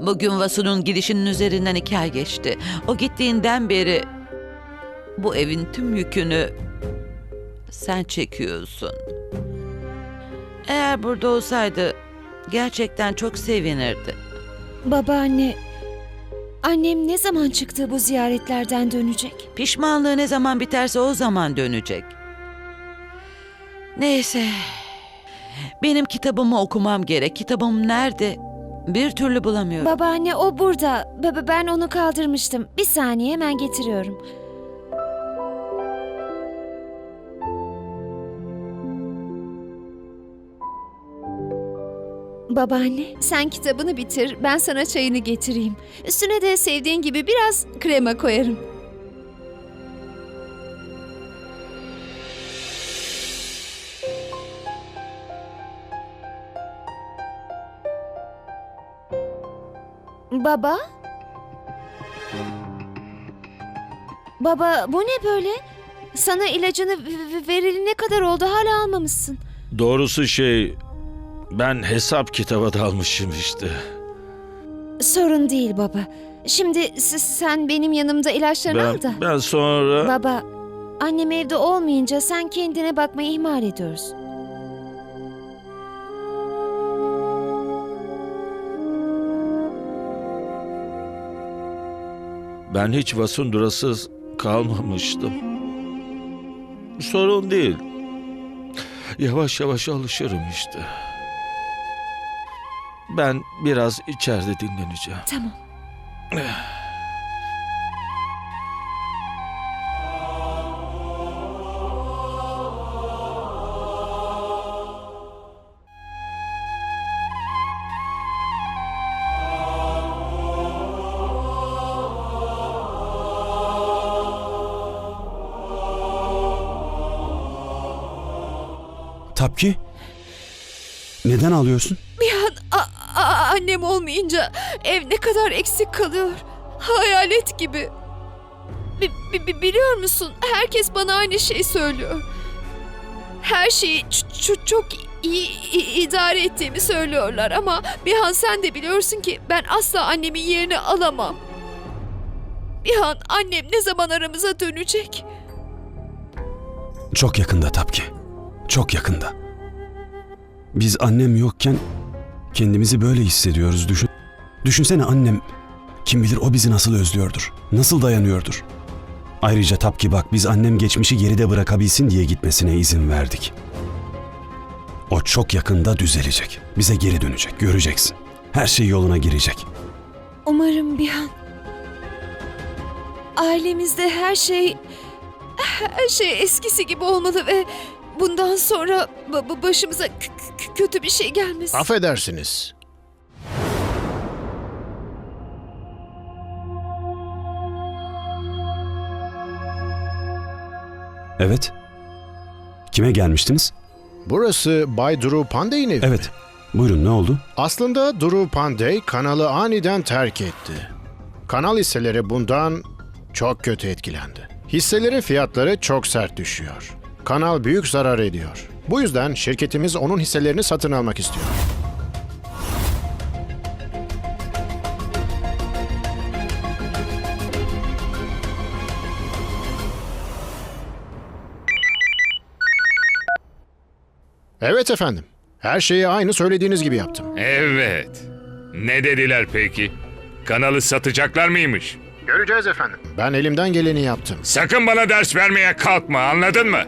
Bugün Vasu'nun gidişinin üzerinden iki ay geçti. O gittiğinden beri bu evin tüm yükünü sen çekiyorsun. Eğer burada olsaydı gerçekten çok sevinirdi. Babaanne, annem ne zaman çıktı bu ziyaretlerden dönecek? Pişmanlığı ne zaman biterse o zaman dönecek. Neyse. Benim kitabımı okumam gerek. Kitabım nerede? Bir türlü bulamıyorum. Babaanne o burada. Baba ben onu kaldırmıştım. Bir saniye hemen getiriyorum. Babaanne, sen kitabını bitir, ben sana çayını getireyim. Üstüne de sevdiğin gibi biraz krema koyarım. Baba? Baba bu ne böyle? Sana ilacını vereli ne kadar oldu hala almamışsın. Doğrusu şey ben hesap kitaba dalmışım işte. Sorun değil baba. Şimdi sen benim yanımda ilaçlarını al da. Ben, ben sonra Baba, annem evde olmayınca sen kendine bakmayı ihmal ediyorsun. Ben hiç vasundurasız kalmamıştım. Sorun değil. Yavaş yavaş alışırım işte. Ben biraz içeride dinleneceğim. Tamam. Tapki? Neden ağlıyorsun? Bir an a- a- annem olmayınca ev ne kadar eksik kalıyor. Hayalet gibi. Bi- bi- biliyor musun? Herkes bana aynı şeyi söylüyor. Her şeyi çok iyi idare ettiğimi söylüyorlar ama Bihan sen de biliyorsun ki ben asla annemin yerini alamam. Bihan annem ne zaman aramıza dönecek? Çok yakında Tapki. Çok yakında. Biz annem yokken kendimizi böyle hissediyoruz düşün. Düşünsene annem kim bilir o bizi nasıl özlüyordur. Nasıl dayanıyordur. Ayrıca Tapki bak biz annem geçmişi geride bırakabilsin diye gitmesine izin verdik. O çok yakında düzelecek. Bize geri dönecek. Göreceksin. Her şey yoluna girecek. Umarım bir an. Ailemizde her şey her şey eskisi gibi olmalı ve bundan sonra ba- ba- başımıza kö- kö- kötü bir şey gelmesin. Affedersiniz. Evet. Kime gelmiştiniz? Burası Bay Duru Pandey'in evi. Evet. Buyurun ne oldu? Aslında Duru Pandey kanalı aniden terk etti. Kanal hisseleri bundan çok kötü etkilendi. Hisselerin fiyatları çok sert düşüyor. Kanal büyük zarar ediyor. Bu yüzden şirketimiz onun hisselerini satın almak istiyor. Evet efendim. Her şeyi aynı söylediğiniz gibi yaptım. Evet. Ne dediler peki? Kanalı satacaklar mıymış? Göreceğiz efendim. Ben elimden geleni yaptım. Sakın bana ders vermeye kalkma anladın mı?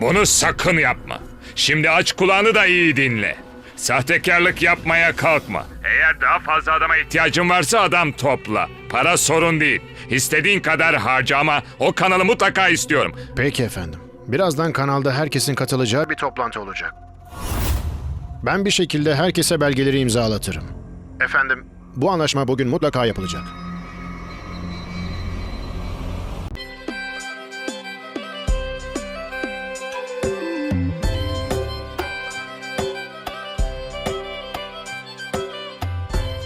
Bunu sakın yapma. Şimdi aç kulağını da iyi dinle. Sahtekarlık yapmaya kalkma. Eğer daha fazla adama ihtiyacın varsa adam topla. Para sorun değil. İstediğin kadar harca ama o kanalı mutlaka istiyorum. Peki efendim. Birazdan kanalda herkesin katılacağı bir toplantı olacak. Ben bir şekilde herkese belgeleri imzalatırım. Efendim, bu anlaşma bugün mutlaka yapılacak.